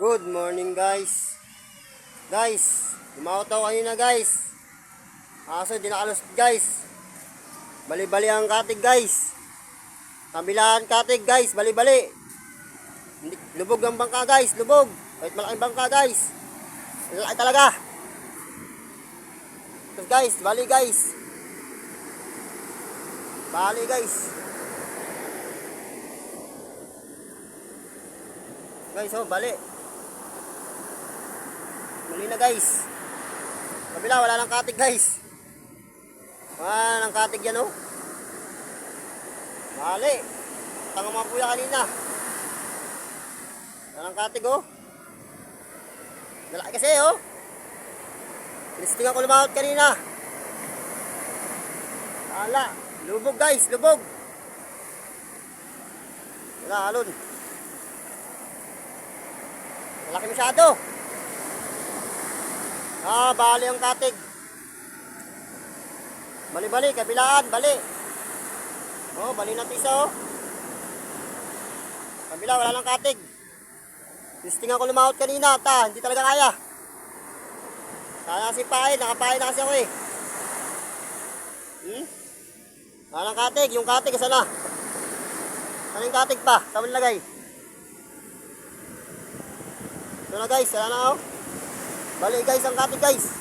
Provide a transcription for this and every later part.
Good morning guys. Guys, ako kanina guys. Kaso di nakalusot guys. Bali-bali ang katig guys. Kabilaan katig guys, bali-bali. Lubog ang bangka guys, lubog. Kahit malaking bangka guys. Malaki talaga. Tapos guys, bali guys. Bali guys. Guys, oh, bali. Muli na guys. Kabila, wala nang katig guys. Wala nang katig yan, oh. Bali. Tanga mga kuya kanina. Wala nang katig, oh. Malaki kasi, oh. Listing ako lumahot kanina. Wala. Lubog guys, lubog. Wala, alon. Malaki masyado. Ah, bali ang katig. Bali-bali, kabilaan, bali. Oh, bali natin isa, oh. Kabila, wala nang katig. Listing ako lumahot kanina, ta, hindi talaga kaya. Kaya kasi pain, nakapain na kasi ako eh. Hmm? Wala nang katig, yung katig, isa na. Ano yung katig pa? Saan mo nilagay? Ito na guys, wala na ako. Bali guys, ang katig guys.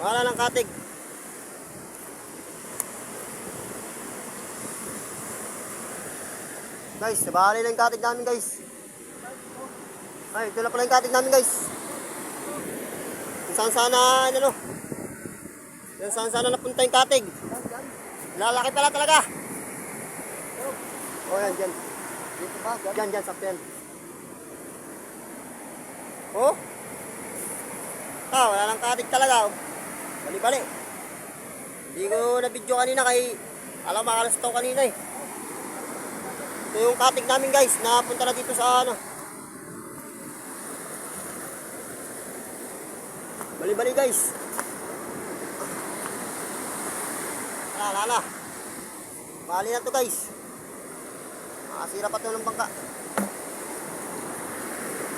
Wala ng katig. Guys, nabali na yung katig namin guys. Ay, ito na pala yung katig namin guys. Saan sana, ano, kung saan sana napunta yung katig. Lalaki pala talaga. Oh, yan, dyan. Dito ba? Dyan, dyan, sakto yan. Oh? Ah, wala nang katig talaga. oh. Bali-bali. Hindi ko na-video kanina kay alam makalas to kanina eh. Ito yung katig namin guys, napunta na dito sa ano. Bali-bali guys. Ala, ala. Bali na to guys. Makasira pa to ng bangka.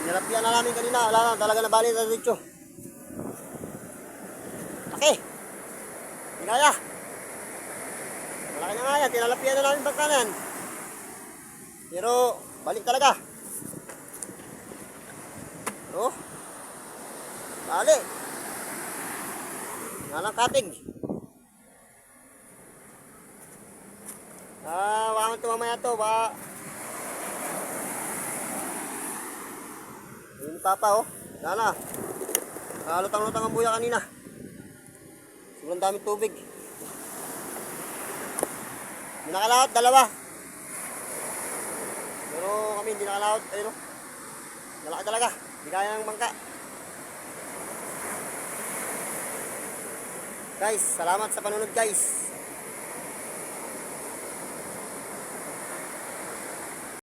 Nilapyan na namin kanina. Wala na, talaga nabali na dito. Kaya. Malaki na nga yan. Tinalapyan na namin bangka na yan. Pero, balik talaga. Oh. Bali. Nalang katig. Ah, wala ito mamaya to. Baka Yun Papa oh. Wala na. Ah, lutang-lutang ang buya kanina. Sobrang dami tubig. Hindi nakalawat, dalawa. Pero kami hindi nakalawat. Ayun oh. Malaki talaga. Hindi kaya ng bangka. Guys, salamat sa panunod guys.